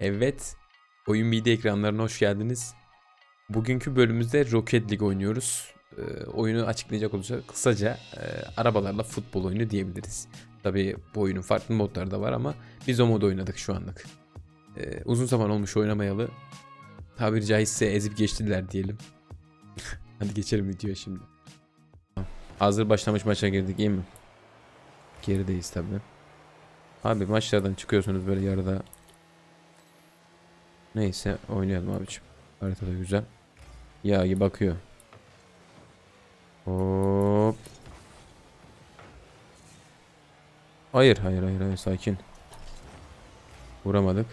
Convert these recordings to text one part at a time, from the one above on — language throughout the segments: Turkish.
Evet, Oyun Midi ekranlarına hoş geldiniz. Bugünkü bölümümüzde Rocket League oynuyoruz. Ee, oyunu açıklayacak olursak kısaca e, arabalarla futbol oyunu diyebiliriz. Tabii bu oyunun farklı modları da var ama biz o modu oynadık şu anlık. Ee, uzun zaman olmuş oynamayalı. Tabiri caizse ezip geçtiler diyelim. Hadi geçelim videoya şimdi. Hazır başlamış maça girdik iyi mi? Gerideyiz tabii. Abi maçlardan çıkıyorsunuz böyle yarıda Neyse oynayalım abicim. Haritada güzel. Ya iyi bakıyor. Hop. Hayır hayır hayır hayır sakin. Vuramadık.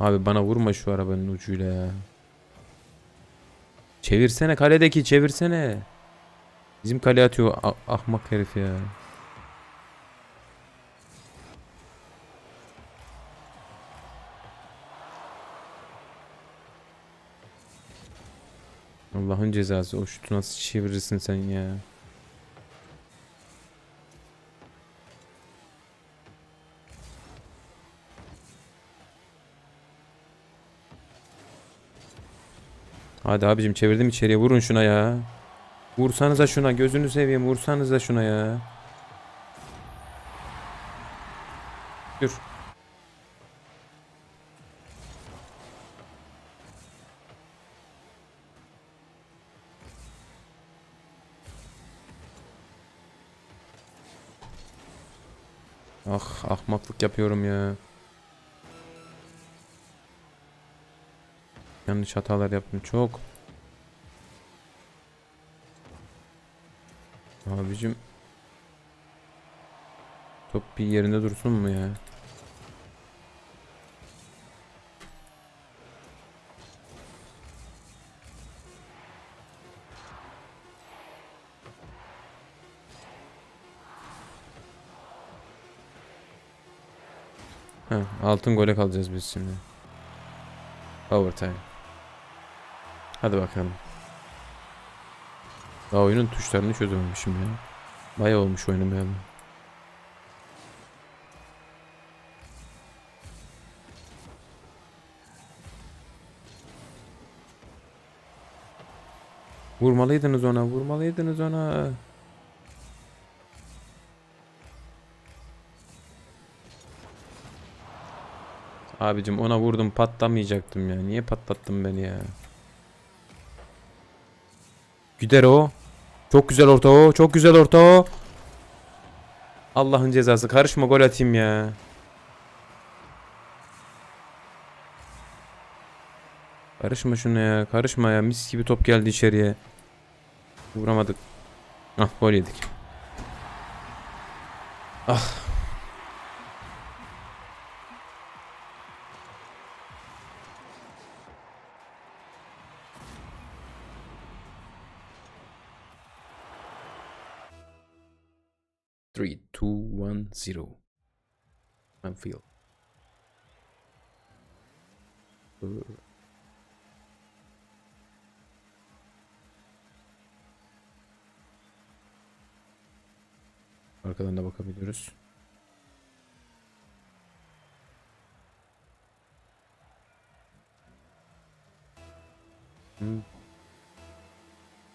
Abi bana vurma şu arabanın ucuyla ya. Çevirsene kaledeki çevirsene. Bizim kale atıyor a- ahmak herif ya. Allah'ın cezası o şutu nasıl çevirirsin sen ya. Hadi abicim çevirdim içeriye vurun şuna ya. Vursanıza şuna gözünü seveyim vursanıza şuna ya. Dur. Ah ahmaklık yapıyorum ya. Yanlış hatalar yaptım çok. Abicim. Top bir yerinde dursun mu ya? Heh, altın gole kalacağız biz şimdi. Overtime. Hadi bakalım. Daha oyunun tuşlarını çözememişim ya. Bayağı olmuş oynamayalı. Vurmalıydınız ona, vurmalıydınız ona. Abicim ona vurdum patlamayacaktım ya. Niye patlattın beni ya? Gider o. Çok güzel orta o. Çok güzel orta o. Allah'ın cezası. Karışma gol atayım ya. Karışma şuna ya. Karışma ya. Mis gibi top geldi içeriye. Vuramadık. Ah gol yedik. Ah. Three, two, one, zero. Anfield. Brr. Arkadan da bakabiliyoruz. Hmm.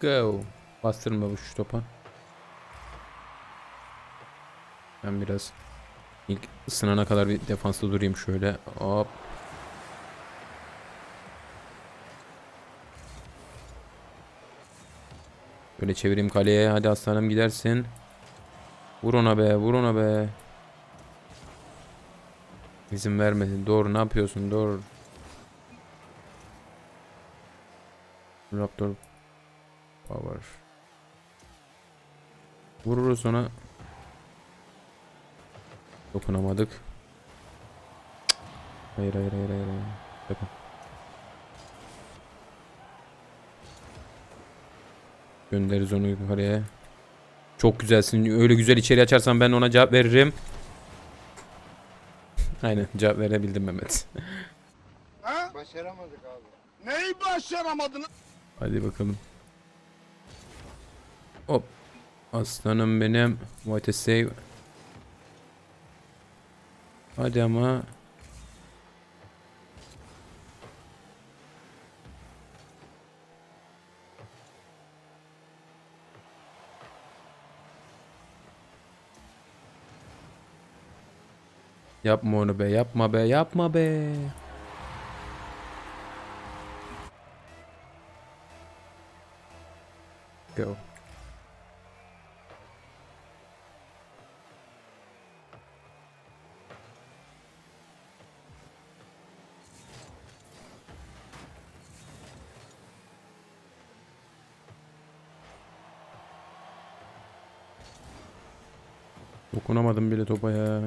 Go. Bastırma bu şu topa. Ben biraz ilk ısınana kadar bir defansta durayım şöyle. Hop. Böyle çevireyim kaleye. Hadi aslanım gidersin. Vur ona be, vur ona be. İzin vermedin. Doğru ne yapıyorsun? Doğru. Raptor Power. Vururuz ona. Dokunamadık. Hayır hayır hayır. hayır. Bakın. Göndeririz onu yukarıya. Çok güzelsin. Öyle güzel içeri açarsan ben ona cevap veririm. Aynen cevap verebildim Mehmet. Ha? Başaramadık abi. Neyi başaramadın? Hadi bakalım. Hop. Aslanım benim. What a save. Hadi ama. Yapma onu be, yapma be, yapma be. Go. Dokunamadım bile topa ya.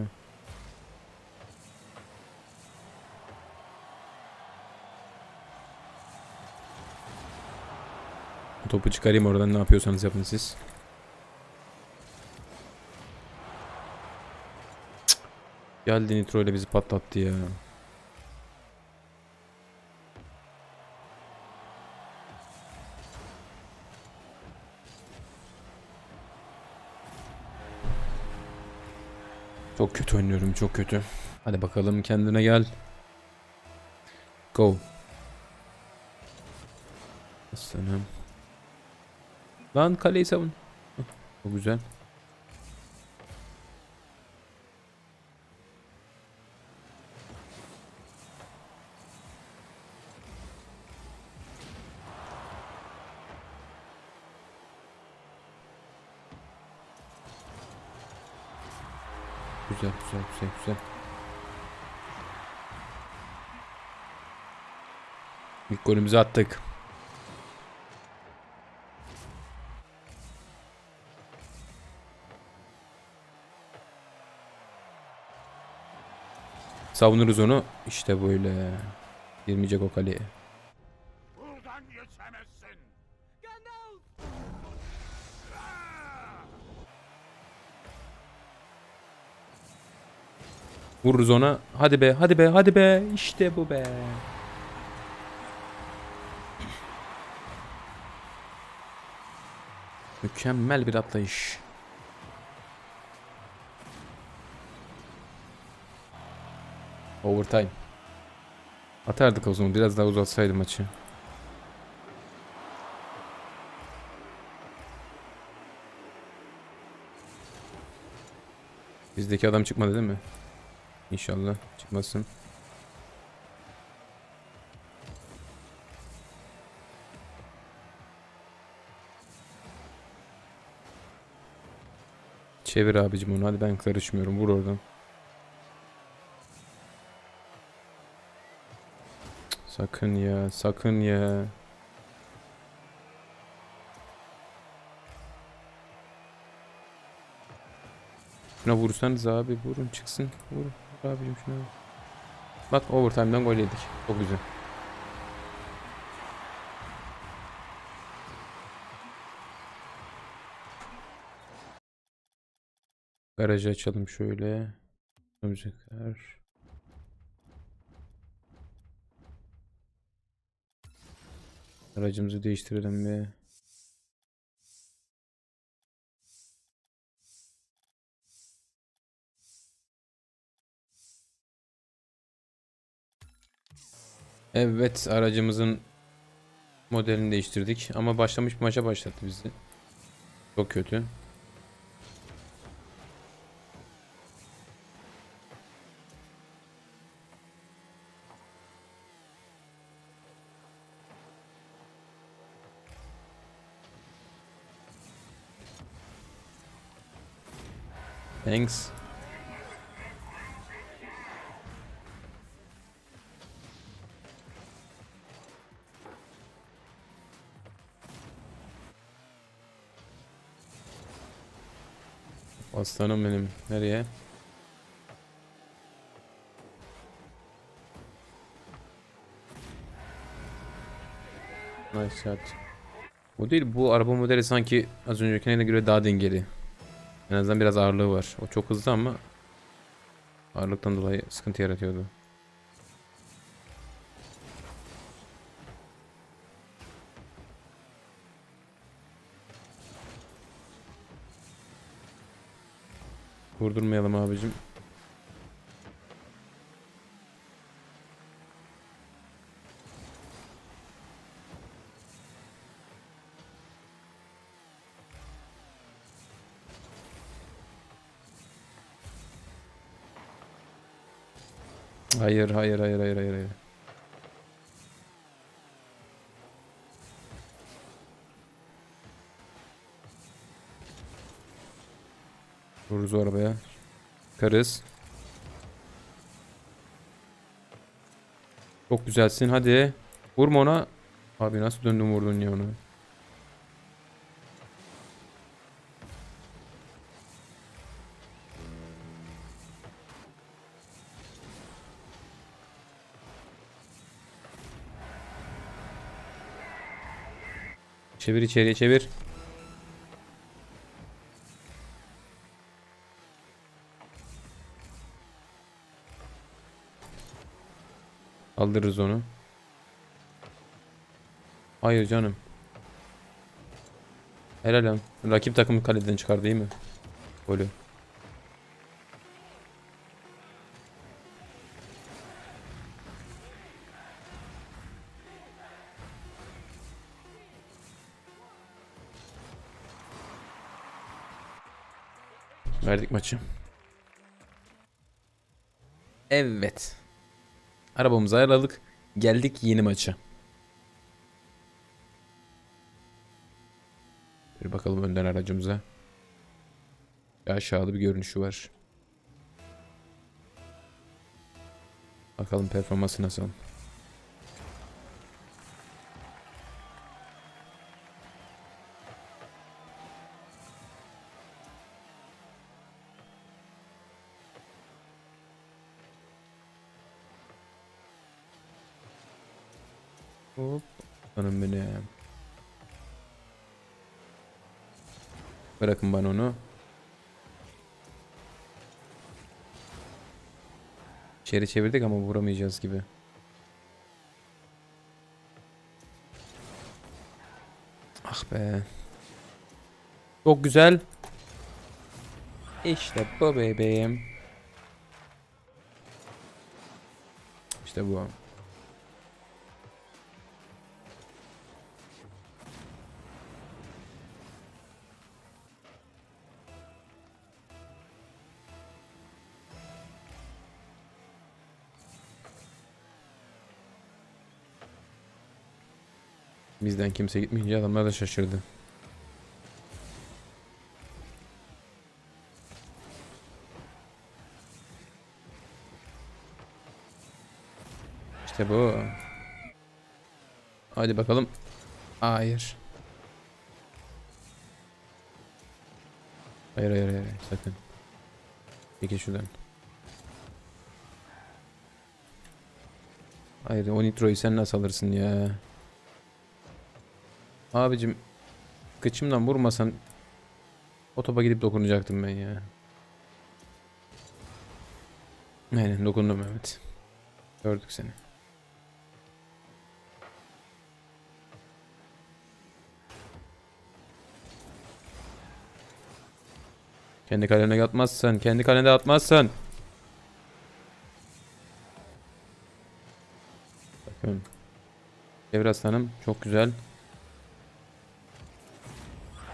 Topu çıkarayım oradan ne yapıyorsanız yapın siz. Geldi Nitro ile bizi patlattı ya. Kötü oynuyorum çok kötü. Hadi bakalım kendine gel. Go. Aslanım. Lan kaleyi savun. Hah, O güzel. Güzel güzel güzel güzel. İlk golümüzü attık. Savunuruz onu. İşte böyle. Girmeyecek o kaleye. Vururuz ona. Hadi be, hadi be, hadi be. İşte bu be. Mükemmel bir atlayış. Overtime. Atardık o zaman. Biraz daha uzatsaydı maçı. Bizdeki adam çıkmadı değil mi? İnşallah çıkmasın. Çevir abicim onu. Hadi ben karışmıyorum. Vur oradan. Sakın ya. Sakın ya. Şuna vursanız abi. Vurun çıksın. Vur. Abicim şuna. Bak overtime'dan gol yedik. Çok güzel. Garajı açalım şöyle. Müzikler. Aracımızı değiştirelim bir. Evet aracımızın modelini değiştirdik ama başlamış bir maça başlattı bizi. Çok kötü. Thanks. Aslanım benim. Nereye? Nice shot. Bu değil bu araba modeli sanki az öncekine göre daha dengeli. En azından biraz ağırlığı var. O çok hızlı ama ağırlıktan dolayı sıkıntı yaratıyordu. Vurdurmayalım abicim. Hayır, hayır, hayır, hayır, hayır, hayır. Vururuz o arabaya. Karız. Çok güzelsin hadi. Vurma ona. Abi nasıl döndün vurdun ya onu. Çevir içeriye çevir. Aldırırız onu. Hayır canım. Helal lan. Rakip takımı kaleden çıkar değil mi? Golü. Verdik maçı. Evet. Arabamızı ayarladık. Geldik yeni maça. Bir bakalım önden aracımıza. Aşağıda bir görünüşü var. Bakalım performansı nasıl. Hop. Hanım benim. Bırakın bana onu. İçeri çevirdik ama vuramayacağız gibi. Ah be. Çok güzel. İşte bu bebeğim. İşte bu. Bizden kimse gitmeyince adamlar da şaşırdı. İşte bu. Hadi bakalım. Hayır. Hayır hayır hayır sakın. Peki şuradan. Hayır o nitroyu sen nasıl alırsın ya? Abicim kıçımdan vurmasan o topa gidip dokunacaktım ben ya. Aynen dokundum evet. Gördük seni. Kendi kalene atmazsan, kendi kalene atmazsan. Bakın. Devre aslanım çok güzel.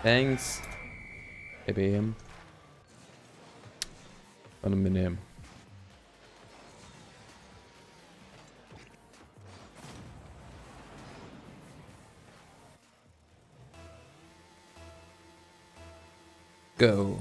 Thanks. Bebeğim. Hanım benim. Go.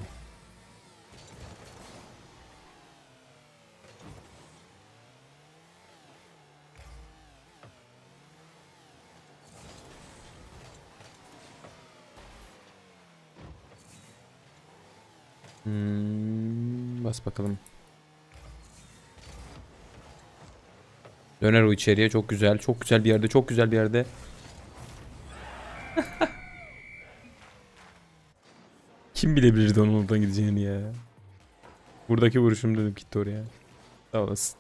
Hmm, bas bakalım. Döner o içeriye çok güzel. Çok güzel bir yerde. Çok güzel bir yerde. Kim bilebilirdi onun oradan gideceğini ya. Buradaki vuruşum dedim gitti oraya. Sağ olasın.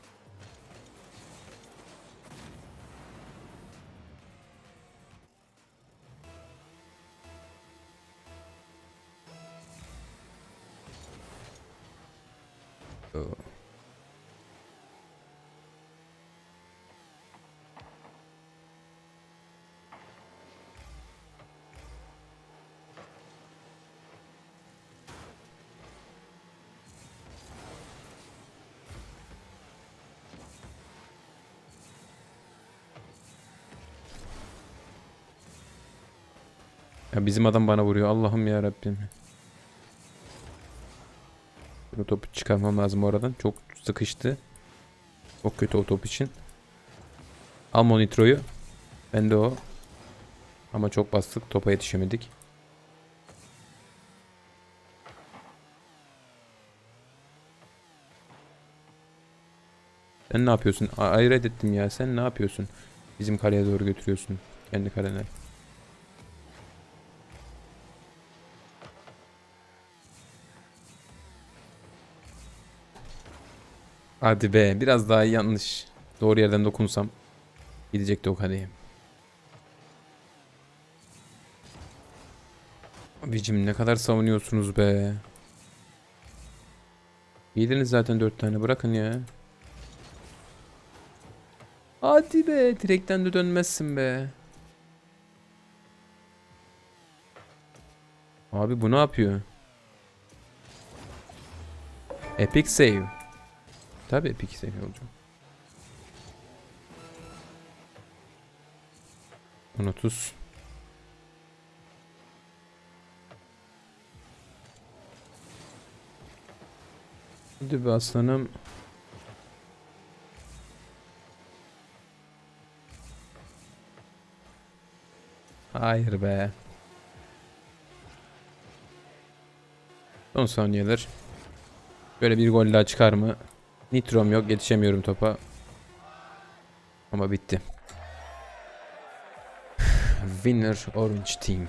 Ya bizim adam bana vuruyor. Allah'ım ya Rabbim. Bu topu çıkarmam lazım oradan. Çok sıkıştı. Çok kötü o top için. Al Monitro'yu. Ben de o. Ama çok bastık. Topa yetişemedik. Sen ne yapıyorsun? A- ettim ya. Sen ne yapıyorsun? Bizim kaleye doğru götürüyorsun. Kendi kalene. Hadi be. Biraz daha yanlış. Doğru yerden dokunsam. Gidecekti o kaleye. Abicim ne kadar savunuyorsunuz be. Yediniz zaten dört tane. Bırakın ya. Hadi be. Direkten de dönmezsin be. Abi bu ne yapıyor? Epic save. Tabii epic save olacak. 10.30 Hadi be aslanım. Hayır be. Son saniyeler. Böyle bir gol daha çıkar mı? Nitrom yok. Yetişemiyorum topa. Ama bitti. Winner Orange Team.